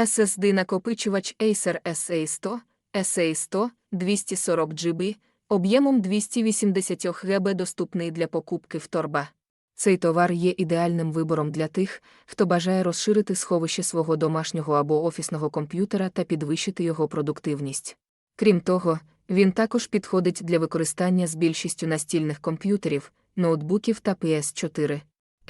SSD накопичувач Acer SA100, SA100, 240 GB, об'ємом 280 ГБ доступний для покупки в торба. Цей товар є ідеальним вибором для тих, хто бажає розширити сховище свого домашнього або офісного комп'ютера та підвищити його продуктивність. Крім того, він також підходить для використання з більшістю настільних комп'ютерів, ноутбуків та PS4.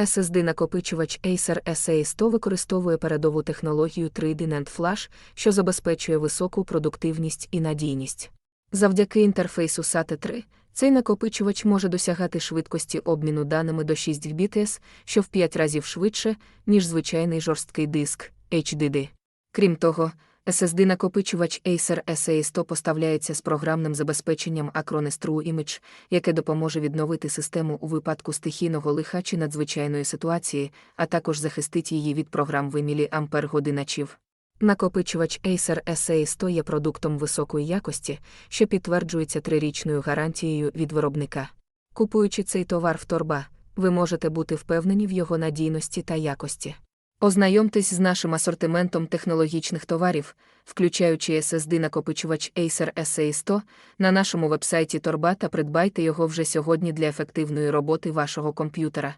SSD-накопичувач Acer SA100 використовує передову технологію 3D NAND Flash, що забезпечує високу продуктивність і надійність. Завдяки інтерфейсу SATA 3 цей накопичувач може досягати швидкості обміну даними до 6 Gbps, що в 5 разів швидше, ніж звичайний жорсткий диск HDD. Крім того, SSD-накопичувач Acer SA100 поставляється з програмним забезпеченням Acronis True Image, яке допоможе відновити систему у випадку стихійного лиха чи надзвичайної ситуації, а також захистить її від програм вимілі ампер-годиначів. Накопичувач Acer SA100 є продуктом високої якості, що підтверджується трирічною гарантією від виробника. Купуючи цей товар в торба, ви можете бути впевнені в його надійності та якості. Ознайомтесь з нашим асортиментом технологічних товарів, включаючи SSD-накопичувач Acer SA100, на нашому вебсайті Торба та придбайте його вже сьогодні для ефективної роботи вашого комп'ютера.